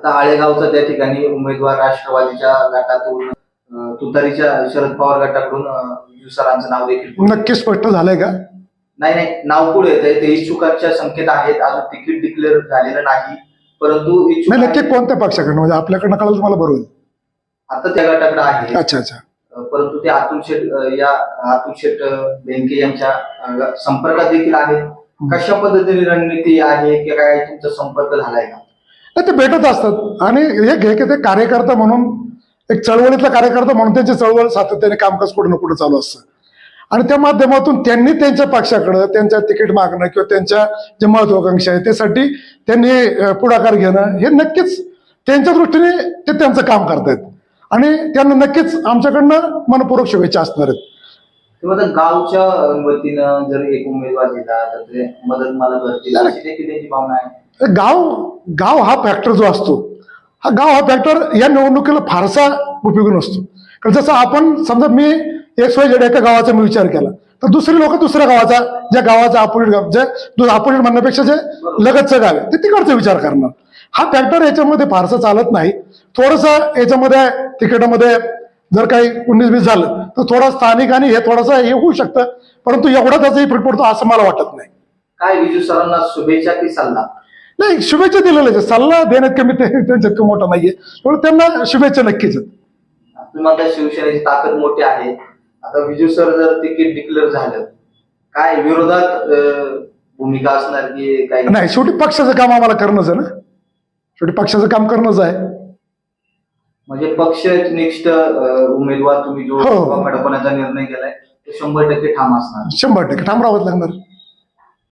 आता आळेगावचा त्या ठिकाणी उमेदवार राष्ट्रवादीच्या गटातून तुतारीच्या शरद पवार गटाकडून सरांचं नाव देखील नक्की स्पष्ट झालंय का? नाही नाही नाव पुढे येत आहे ते इच्छुकांच्या संख्येत आहेत. अजून तिकीट डिक्लेअर झालेलं नाही. परंतु इच्छुक नाही नक्की. कोणत्या पक्षाकडनं? म्हणजे आपल्याकडनं कळलं तुम्हाला बरोबर. आता त्या गटाकडे आहे. अच्छा अच्छा. परंतु ते अतुल शेठ या अतुल शेठ अं, बेनके यांच्या संपर्कात देखील आहेत. कशा पद्धतीने रणनीती आहे? की काय तुमचा संपर्क झालाय का? ते भेटत असतात. आणि हे घे की ते कार्यकर्ता म्हणून एक चळवळीतला कार्यकर्ता म्हणून त्यांची चळवळ सातत्याने कामकाज कुठं ना कुठं चालू असतं. आणि त्या माध्यमातून त्यांनी त्यांच्या पक्षाकडं त्यांच्या तिकीट मागणं किंवा त्यांच्या जे महत्वाकांक्षा आहे त्यासाठी त्यांनी पुढाकार घेणं हे नक्कीच त्यांच्या दृष्टीने ते त्यांचं काम करतायत. आणि त्यांना नक्कीच आमच्याकडनं मनपूर्वक शुभेच्छा असणार आहेत. किंवा आता गावच्या वतीनं जर एक उमेदवार दिला तर ते मदत मला करतील नाही. अशी देखील त्यांची भावना आहे. गाव गाव हा फॅक्टर जो असतो हा गाव हा फॅक्टर या निवडणुकीला फारसा उपयोगी नसतो. कारण जसं आपण समजा मी एक सोय जेड एका गावाचा मी विचार केला तर दुसरी लोक दुसऱ्या गावाचा ज्या गावाचा अपोजिट गाव जे अपोजिट म्हणण्यापेक्षा जे लगतचं गाव आहे ते तिकडचा विचार करणार. हा फॅक्टर याच्यामध्ये फारसा चालत नाही. थोडस याच्यामध्ये तिकिटामध्ये जर काही उन्नीस बीस झालं तर थोडा स्थानिक आणि हे थोडंसं हे होऊ शकतं. परंतु एवढा त्याचा इफेक्ट पडतो असं मला वाटत नाही. काय विजू सरांना शुभेच्छा की सल्ला? नाही शुभेच्छा दिलेल्या आहेत. सल्ला देण्यात कमी त्यांच्यात कमी मोठा नाहीये. त्यांना शुभेच्छा नक्कीच आहेत. तुम्ही म्हणता शिवसेनेची ताकद मोठी आहे. आता विजू सर जर तिकीट डिक्लेअर झालं काय विरोधात अं, भूमिका असणार की काय नाही शेवटी पक्षाचं काम आम्हाला करणंच आहे ना. शेवटी पक्षाचं काम करणंच आहे. म्हणजे पक्षनिष्ठ अं, उमेदवार तुम्ही जो हो. फडकवण्याचा निर्णय केलाय तो शंभर टक्के ठाम असणार शंभर टक्के ठाम राहावंच लागणार